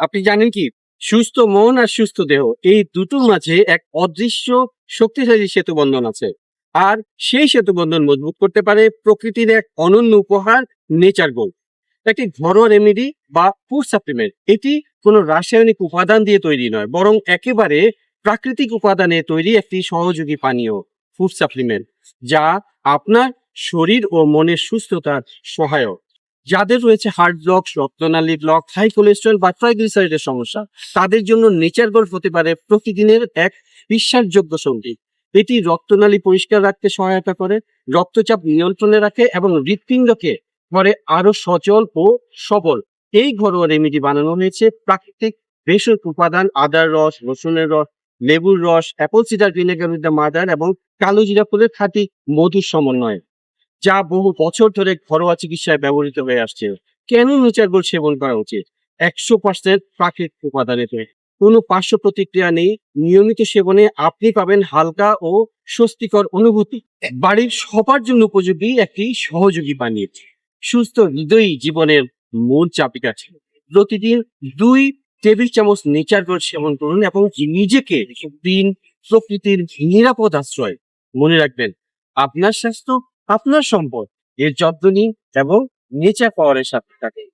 আপনি জানেন কি? সুস্থ মন আর সুস্থ দেহ, এই দুটোর মাঝে এক অদৃশ্য শক্তিশালী সেতু বন্ধন আছে। আর সেই সেতু বন্ধন মজবুত করতে পারে প্রকৃতির এক অনন্য উপহার নেচার গোল্ড একটি ঘরোয়া রেমেডি বা ফুড সাপ্লিমেন্ট এটি কোনো রাসায়নিক উপাদান দিয়ে তৈরি নয়, বরং একেবারে প্রাকৃতিক উপাদানে তৈরি একটি সহযোগী পানীয় ফুড সাপ্লিমেন্ট যা আপনার শরীর ও মনের সুস্থতার সহায়ক। যাদের রয়েছে হার্ট ব্লক রক্তনালী ব্লক হাই কোলেস্ট্রল বা ট্রাইগ্লিসাইডের সমস্যা, তাদের জন্য নেচার গোল্ড হতে পারে প্রতিদিনের এক বিশ্বাসযোগ্য সঙ্গী। এটি রক্তনালী পরিষ্কার রাখতে সহায়তা করে, রক্তচাপ নিয়ন্ত্রণে রাখে এবং হৃৎপিণ্ডকে করে আরও সচল ও সবল। এই ঘরোয়া রেমেডি বানানো হয়েছে। প্রাকৃতিক ভেষজ উপাদান, আদার রস, রসুনের রস, লেবুর রস apple cider vinegar with the mother এবং কালো জিরা ফুলের খাঁটি মধুর সমন্বয়। যা বহু বছর ধরে ঘরোয়া চিকিৎসায় ব্যবহৃত হয়ে আসছে। কেন নেচার গোল্ড সেবন করা উচিত একশো পার্সেন্ট প্রাকৃতিক উপাদানে তৈরি কোনো পার্শ্ব প্রতিক্রিয়া নেই। নিয়মিত সেবনে আপনি পাবেন হালকা ও স্বস্তিকর অনুভূতি। বাড়ির সবার জন্য উপযোগী একটি সহযোগী পানীয় সুস্থ হৃদয়ই জীবনের মূল চাপিকাঠি প্রতিদিন দুই টেবিল চামচ নেচার গোল্ড সেবন করুন এবং নিজেকে দিন প্রকৃতির নিরাপদ আশ্রয়। মনে রাখবেন, আপনার স্বাস্থ্য আপনার সম্পদ। এর যত্ন নিন এবং নেচা পাওয়ারের সাথে থাকুন।